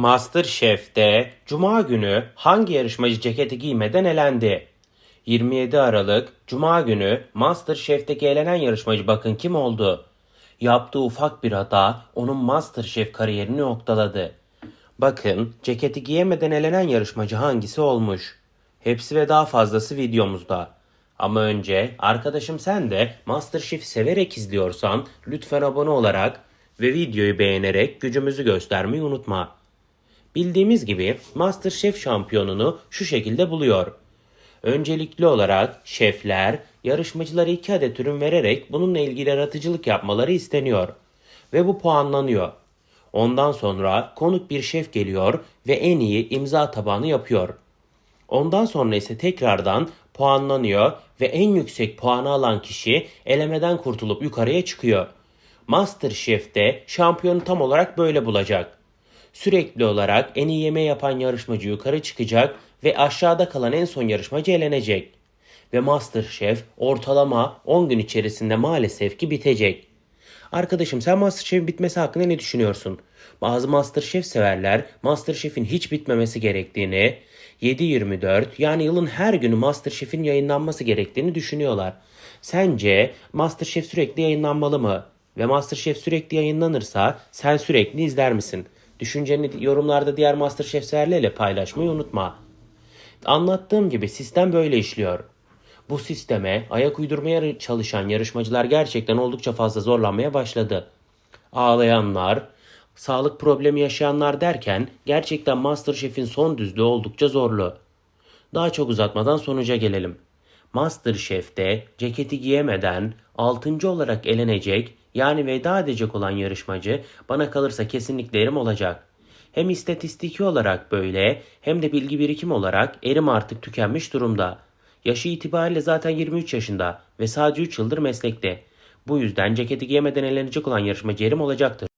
MasterChef'te Cuma günü hangi yarışmacı ceketi giymeden elendi? 27 Aralık Cuma günü MasterChef'teki elenen yarışmacı bakın kim oldu? Yaptığı ufak bir hata onun MasterChef kariyerini noktaladı. Bakın ceketi giyemeden elenen yarışmacı hangisi olmuş? Hepsi ve daha fazlası videomuzda. Ama önce arkadaşım sen de MasterChef'i severek izliyorsan lütfen abone olarak ve videoyu beğenerek gücümüzü göstermeyi unutma. Bildiğimiz gibi MasterChef şampiyonunu şu şekilde buluyor. Öncelikli olarak şefler yarışmacılara iki adet ürün vererek bununla ilgili yaratıcılık yapmaları isteniyor. Ve bu puanlanıyor. Ondan sonra konuk bir şef geliyor ve en iyi imza tabağını yapıyor. Ondan sonra ise tekrardan puanlanıyor ve en yüksek puanı alan kişi elemeden kurtulup yukarıya çıkıyor. MasterChef'te şampiyonu tam olarak böyle bulacak. Sürekli olarak en iyi yemeği yapan yarışmacı yukarı çıkacak ve aşağıda kalan en son yarışmacı elenecek. Ve MasterChef ortalama 10 gün içerisinde maalesef ki bitecek. Arkadaşım sen MasterChef'in bitmesi hakkında ne düşünüyorsun? Bazı MasterChef severler MasterChef'in hiç bitmemesi gerektiğini, 7-24 yani yılın her günü MasterChef'in yayınlanması gerektiğini düşünüyorlar. Sence MasterChef sürekli yayınlanmalı mı? Ve MasterChef sürekli yayınlanırsa sen sürekli izler misin? Düşünceni yorumlarda diğer MasterChef severlerle paylaşmayı unutma. Anlattığım gibi sistem böyle işliyor. Bu sisteme ayak uydurmaya çalışan yarışmacılar gerçekten oldukça fazla zorlanmaya başladı. Ağlayanlar, sağlık problemi yaşayanlar derken gerçekten MasterChef'in son düzlüğü oldukça zorlu. Daha çok uzatmadan sonuca gelelim. MasterChef'te ceketi giyemeden 6. olarak elenecek yani veda edecek olan yarışmacı bana kalırsa kesinlikle Erim olacak. Hem istatistiki olarak böyle hem de bilgi birikim olarak Erim artık tükenmiş durumda. Yaşı itibariyle zaten 23 yaşında ve sadece 3 yıldır meslekte. Bu yüzden ceketi giyemeden elenecek olan yarışmacı Erim olacaktır.